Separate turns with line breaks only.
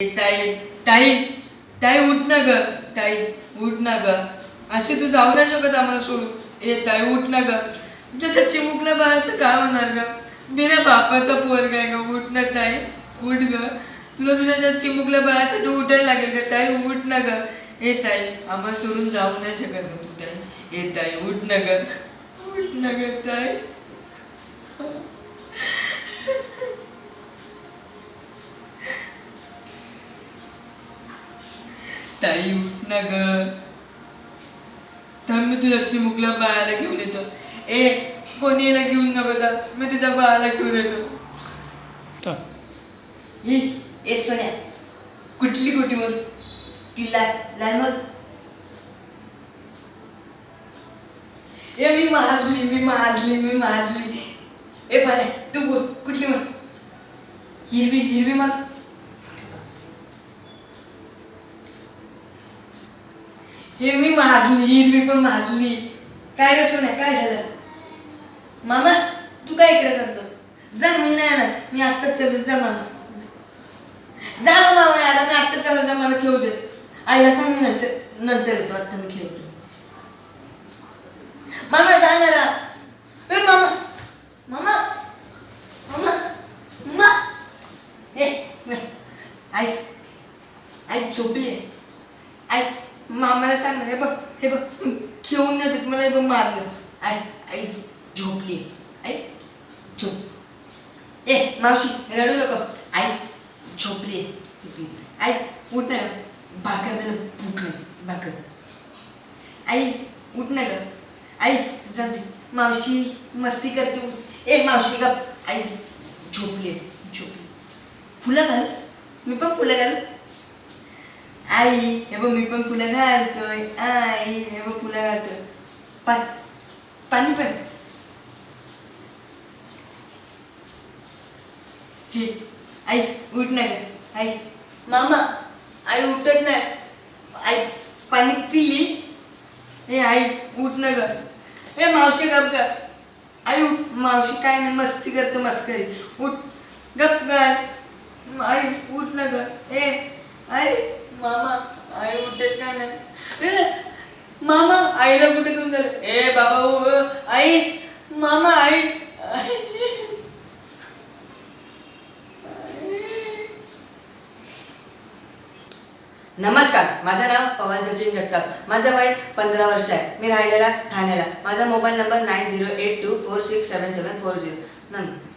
ताई ताई ताई उठ ना ग ताई उठ ना ग. असे तू जाऊ नाही शकत आम्हाला सोडून. ए ताई उठ ना ग. तुझ्या त्या चिमुकल्या बाळाचं काय होणार ग? बिना बापाचा पोर काय ग? उठ ना ताई उठ ग. तुला तुझ्या त्या चिमुकल्या बाळासाठी उठायला लागेल ग ताई उठ ना ग. ए ताई आम्हाला सोडून जाऊ नाही शकत ग तू ताई. ए ताई उठ ना ग. उठ ना ग ताई. ताई उठ ना ग तर मी तुझ्या चिमुकल्या बाळाला घेऊन येतो. ए कोणी याला घेऊन नको जा. मी तुझ्या बाळाला घेऊन येतो.
ही ए सोन्या.
कुठली कुठली वर?
ती लाल लाल मग?
ए मी मारली मी मारली मी मारली.
ए पाण्या तू बोल कुठली मग? हिरवी हिरवी मग?
हे मी मारली हिरवी पण मारली
काय रे सोन्या काय झालं? मामा तू काय इकडे करतो? जा मी नाही ना मी आत्ताच चालू जा मामा. जा ना मामा यार मी आत्ता चालू जा मला खेळू दे. आईला सांग मी नंतर नंतर येतो. आत्ता मी खेळतो. मामा जा ना ए मामा. मामा. मामा. मा ए आई. आई झोपली आहे. आई. मामाला सांग हे बघ हे बघ घेऊन देतात मला हे बघ मारलं. आई आई झोपली आई झोप. ए मावशी रडू नको. आई झोपली आई उठ ना. भाकर त्याला भूक नाही भाकर. आई उठ ना ग. आई जाते मावशी मस्ती करते. ए मावशी का आई झोपली झोपली फुलं घाल. मी पण फुलं घालू. आई हे बघ मी पण फुलं घालतोय आई हे बघ फुलं घालतोय पा पाणी पण हे आई उठ नाही आई मामा आई उठत नाही आई पाणी पिली हे आई उठ ना ग ए मावशी गप ग आई उठ मावशी काय नाही मस्ती करते मस्करी उठ गप ग आई उठ ना ग ए आई मामा आई उठत का नाही? मामा आईला कुठे घेऊन झालं ए बाबा ओ, आई मामा आई. नमस्कार माझं नाव पवन सचिन जगताप. माझं वय पंधरा वर्ष आहे. मी राहिलेला ठाण्याला. माझा mobile number nine zero eight two four six seven seven four zero. नमस्कार